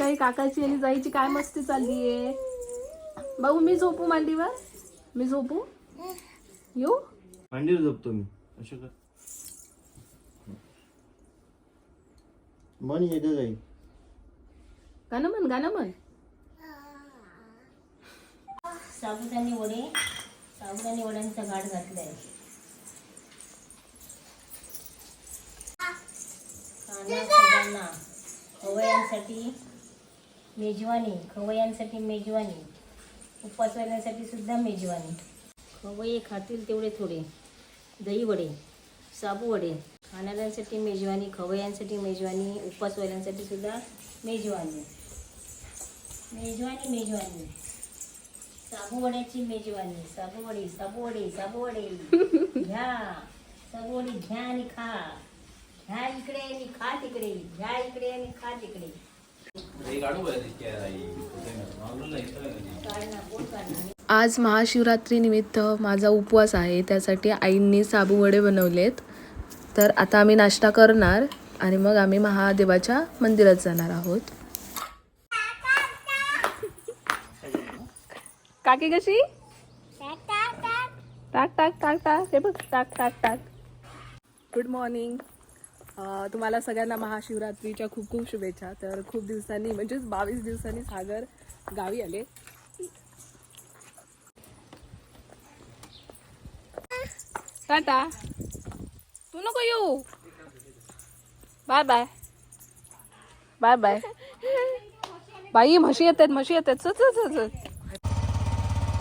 सकाळी काकाची आणि जायची काय मस्ती चालली आहे? भाऊ मी झोपू मांडीवर? मी झोपू? येऊ? मांडीवर झोपतो मी. असं कर. मन येतं जाईल गाणं म्हण गाणं म्हण. साबुदाणे वडे. साबुदाणे वड्यांचा घाट घातलाय. कांदा सगळ्यांना खवयांसाठी मेजवानी खवयांसाठी मेजवानी उपवासवाल्यांसाठी सुद्धा मेजवानी. खवये खातील तेवढे थोडे. दही वडे साबू वडे खाणाऱ्यांसाठी मेजवानी खवयांसाठी मेजवानी उपवासवाल्यांसाठी सुद्धा मेजवानी. मेजवानी मेजवानी. साबूवड्याची मेजवानी. साबूवडी साबूवडी साबूवडी घ्या. साबूवडी घ्या आणि खा. घ्या इकडे आणि खा तिकडे. घ्या इकडे आणि खा तिकडे. आज महाशिवरात्री निमित्त माझा उपवास आहे. त्यासाठी आईंनी साबूवडे बनवलेत. तर आता आम्ही नाश्ता करणार आणि मग आम्ही महादेवाच्या मंदिरात जाणार आहोत. काकी कशी? टाक टाक टाक. टाक हे बघ टाक टाक टाक. गुड मॉर्निंग तुम्हाला सगळ्यांना महाशिवरात्रीच्या खूप खूप शुभेच्छा. तर खूप दिवसांनी म्हणजेच बावीस दिवसांनी सागर गावी आले. टाटा. तू नको येऊ. बाय बाय बाय बाय बाई म्हशी येत आहेत म्हशी येत आहेत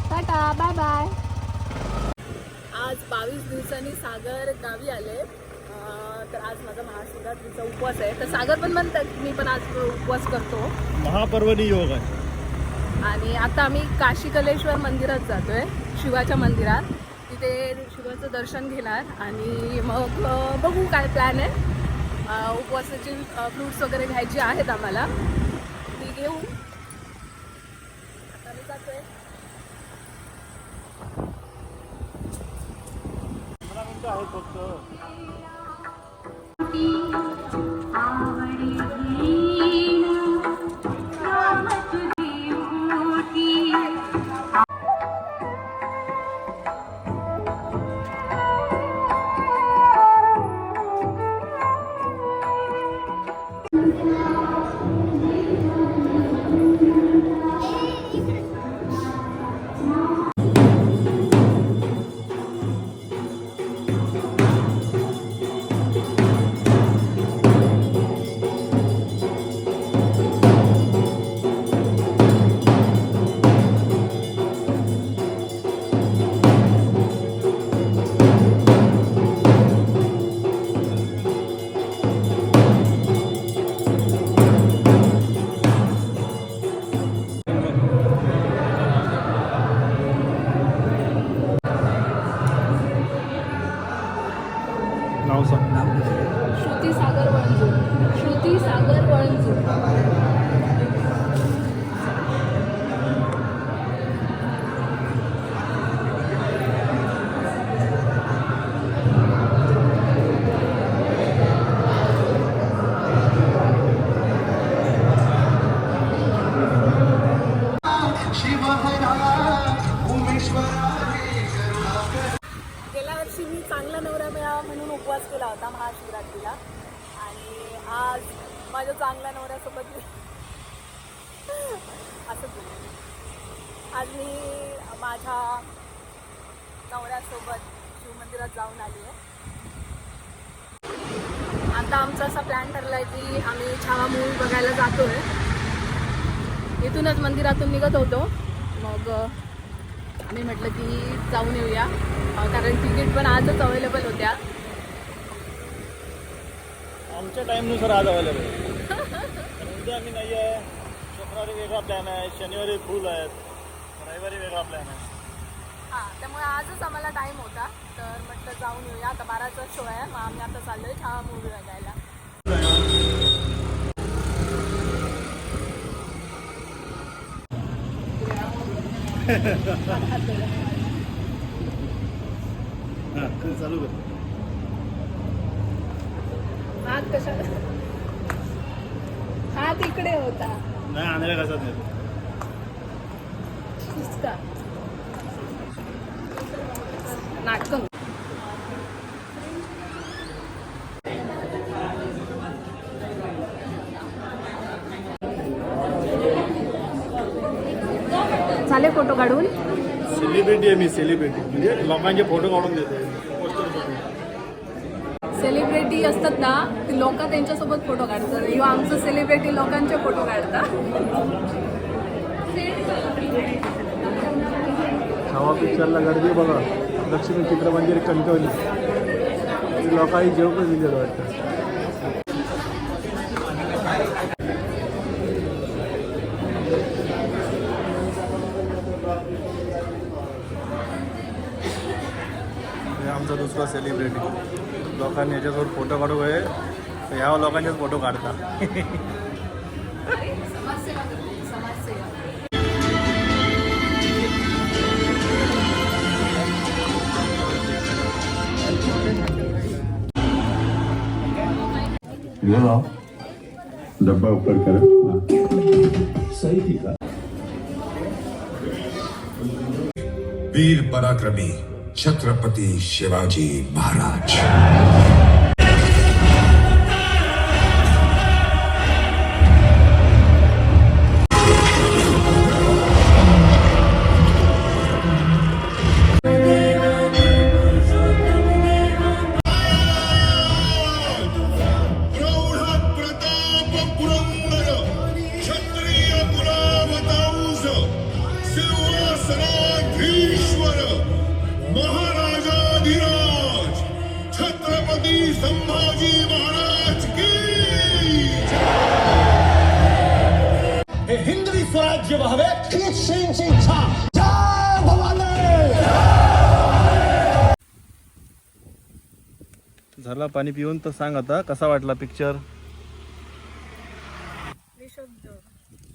टाटा. बाय बाय आज बावीस दिवसांनी सागर गावी आले. तर आज माझा महाशिवरात्रीचा उपवास आहे. तर सागर पण म्हणतात मी पण आज उपवास करतो. महापर्वणी योग आहे. आणि आता आम्ही काशी कलेश्वर मंदिरात जातोय शिवाच्या मंदिरात. तिथे शिवाचं दर्शन घेणार आणि मग बघू काय प्लॅन आहे. उपवासाचे फ्रुट्स वगैरे घ्यायचे आहेत आम्हाला. ती घेऊ. आता मी जातोय. नाव चांगला नवरा मिळावा म्हणून उपवास केला होता महाशिवरात्रीला. आणि आज माझ्या चांगल्या नवऱ्यासोबत असं बोल. आज मी माझ्या नवऱ्यासोबत शिवमंदिरात जाऊन आली आहे. आता आमचा असा प्लॅन ठरला आहे की आम्ही छावा मूवी बघायला जातो आहे इथूनच मंदिरातून निघत होतो. मग आम्ही म्हटलं की जाऊन येऊया. कारण तिकीट पण आजच अवेलेबल होत्या. आमच्या टाईमनुसार आज अवेलेबल उद्या आम्ही नाही आहे. शुक्रवारी वेगळा प्लॅन आहे. शनिवारी फुल आहेत. रविवारी वेगळा प्लॅन आहे. हां त्यामुळे आजच आम्हाला टाईम होता. तर म्हटलं जाऊन येऊया. आता बाराचा शो आहे. मग आम्ही आता चाललोय छावा मूवी बघायला. चल कर. आज कशा तिकडे होता. नाही आंधळ्या कसात नाही. नाटक. झाले फोटो काढून? सेलिब्रिटी आहे मी सेलिब्रिटी म्हणजे लोकांचे फोटो काढून देते. सेलिब्रिटी असतात ना ती लोक त्यांच्यासोबत फोटो काढतात. किंवा आमचं सेलिब्रिटी लोकांचे फोटो काढतात. छावा पिक्चरला गर्दी बघा. लक्ष्मी चित्रमंदिर कणकवली. लोकांनी जेव पण दिलेलं वाटतं. आमचा दुसरा सेलिब्रिटी लोकांनी याच्यासोबत फ़ोटो काढू आहे. तर ह्या लोकांचेच फ़ोटो काढता. डब्बा ऊपर करो। हाँ। सही ठीक है वीर पराक्रमी। છત્રપતિ શિવાજી મહારાજ झाला पाणी पिऊन तर सांग आता कसा वाटला पिक्चर निशब्द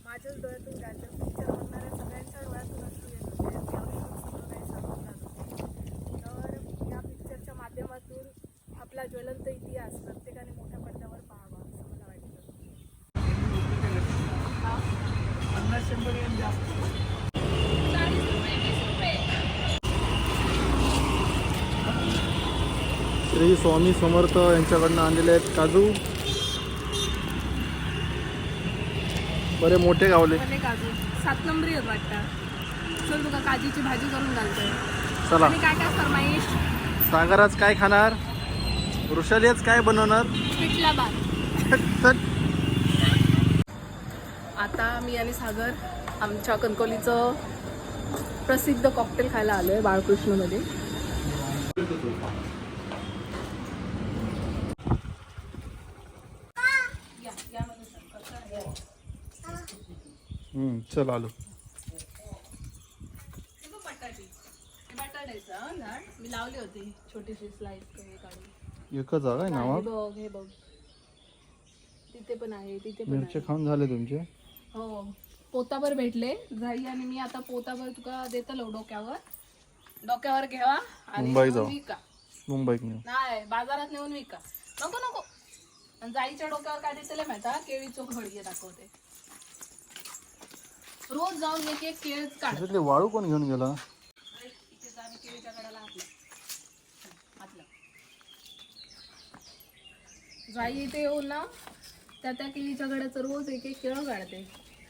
माझ्याच डोळ्यातून गाजर पिक्चर बघणाऱ्या सगळ्यांच्या डोळ्यातून अश्रू येत होते. आणि त्यावेळी सगळं काही सांगून जात होते. तर या पिक्चरच्या माध्यमातून आपला ज्वलंत इतिहास प्रत्येकाने मोठ्या पडद्यावर पाहावा असं मला वाटतं. श्री स्वामी समर्थ यांच्याकडनं आणलेले आहेत काजू. बरे मोठे गावले. काजू. सात नंबरी आहेत वाटतं. चल तुका काजीची भाजी करून घालतोय. चला. आणि काय काय फरमाईश? सागर आज काय खाणार? वृषाली आज काय बनवणार? पिठला भात. तर आता मी आणि सागर आमच्या कणकोलीचं प्रसिद्ध कॉकटेल खायला आलो आहे बाळकृष्णमध्ये. चल आलो. मी लावली होती छोटीशी स्लाइस काढून एकच आहे हे बघ हे बघ. तिथे पण आहे तिथे पण मिरचे आहे. खाऊन झाले तुमचे? हो. पोताभर भेटले. जाई आणि मी आता पोताभर तुका देतलो डोक्यावर. डोक्यावर घ्यावा आणि मुंबई जाऊ. विका. मुंबईत नेऊ. नाही बाजारात नेऊन विका. नको नको. आणि जाईच्या डोक्यावर काय देतले माहिती आहे? केळीचो घडगे दाखवते. रोज जाऊन एक एक केळ काढ. त्याच्यातले वाळू कोण घेऊन गेला? केळीच्या गडाला. जाई इथे येऊन ना त्या त्या केळीच्या गड्याचं रोज एक एक केळं काढते.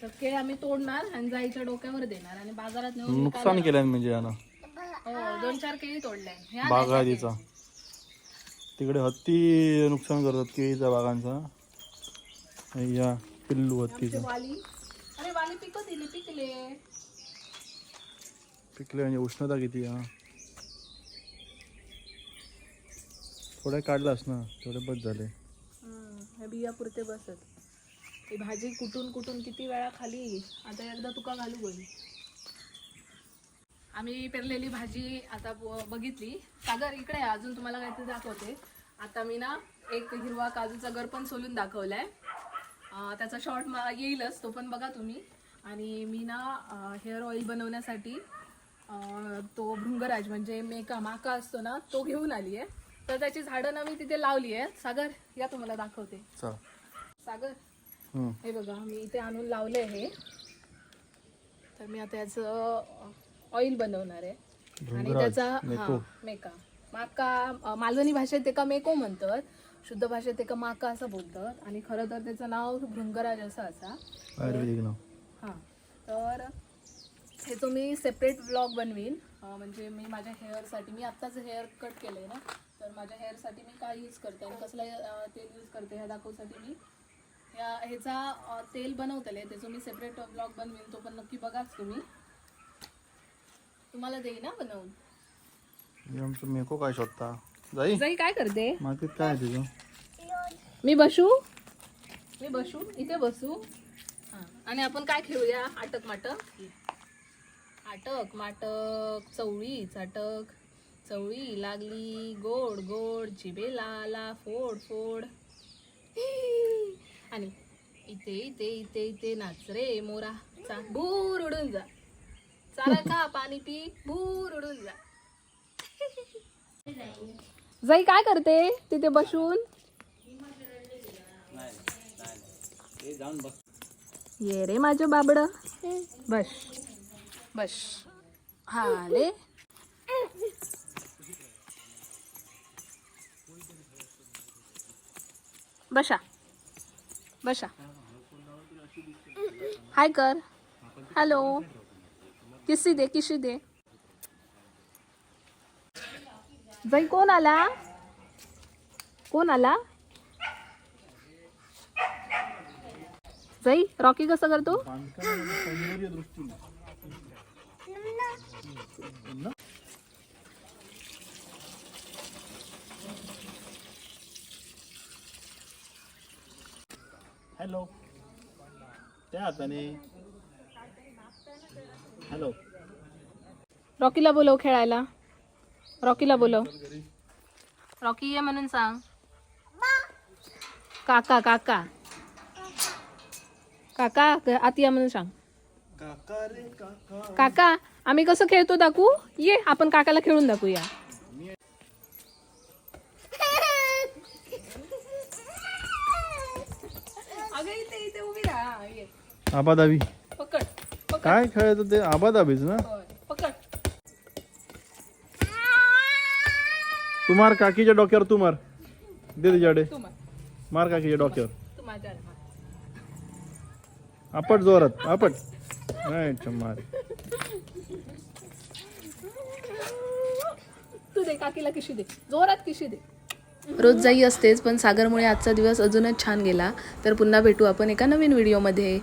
तर केळ आम्ही तोडणार आणि जाईच्या डोक्यावर देणार आणि बाजारात नेऊन नुकसान केलं म्हणजे यानं. हो दोन चार केळी तोडले ह्या बागायतीचा. तिकडे हत्ती नुकसान करतात केळीच्या बागांचा. या पिल्लू आमचे हत्तीचा वाली. पिकं दिली पिकले. पिकले म्हणजे उष्णता किती हा. थोडे काढलास ना थोडे बस झाले. बिया पुरते बसत. ही भाजी कुटून कुटून किती वेळा खाली आता एकदा तुका घालू होईल आम्ही पेरलेली भाजी आता बघितली. सागर इकडे आहे, अजून तुम्हाला काहीतरी दाखवते. आता मी ना एक हिरवा काजूचा गर पण सोलून दाखवलाय. त्याचा शॉर्ट येईलच तो पण बघा तुम्ही. आणि मी ना हेअर ऑइल बनवण्यासाठी तो भृंगराज म्हणजे मेका माका असतो ना तो घेऊन आली आहे तर त्याची झाडं ना मी तिथे लावली आहे सागर या तुम्हाला दाखवते. सागर. हे बघा मी इथे आणून लावले हे. तर मी आता याचं ऑइल बनवणार आहे. आणि त्याचा. हा मेका. माका मालवणी भाषेत एका मेको म्हणतात. शुद्ध भाषेत एका माका असं बोलतात. आणि खरं तर त्याचं नाव भृंगराज असं असा. हां. तर हे तुम्ही सेपरेट ब्लॉग बनवीन. म्हणजे मी माझ्या हेअरसाठी मी आत्ताच हेअर कट केलं आहे ना. तर माझ्या हेअरसाठी मी काय यूज करते आणि कसलं तेल यूज करते ह्या दाखवसाठी मी. ह्या ह्याचा तेल बनवतले त्याचं मी सेपरेट ब्लॉग बनवीन तो पण नक्की बघाच तुम्ही. तुम्हाला देईन ना बनवून? आमचं मेको काय शोधता? जाई. जाई काय करते? मार्केट काय तुझं? मी बसू? मी बसू? इथे बसू? आणि आपण काय खेळूया? आटक माटक? आटक माटक चवळी चाटक चवळी लागली गोड गोड जिबेला आला फोड फोड. आणि इथे इथे इथे इथे नाच रे मोरा. चा भूर उडून जा. चाला का पाणी पी भूर उडून जा. जाई काय करते तिथे बसून? ये रे माझं बाबड. बस. बस. हा ले बसा. बसा. हाय कर. हॅलो. किसी दे किशी दे. बाई कोण आला? कोण आला? जाई रॉकी कसं करतो? हॅलो. त्या हाताने. हॅलो. रॉकीला बोलव खेळायला. रॉकीला बोलव. रॉकी ये म्हणून सांग. काका काका. काका आत या म्हणून सांग. काका रे काका. काका आम्ही कसं खेळतो दाखवू? ये आपण काकाला खेळून दाखवूया. अगं इथे इथे उभी राहा. ये. आबादाबी. पकड काय खेळायचं ते आबादाबीच ना? पकड. तू मार काकीच्या डोक्यावर तू मार. दे तिच्याकडे. मार. काकीच्या डोक्यावर. आपट जोरात आपट. मार तू दे काकीला किशी दे. जोरात किशी दे. रोज जाई असतेच पण सागरमुळे आजचा दिवस अजूनच छान गेला. तर पुन्हा भेटू आपण एका नवीन व्हिडिओमध्ये.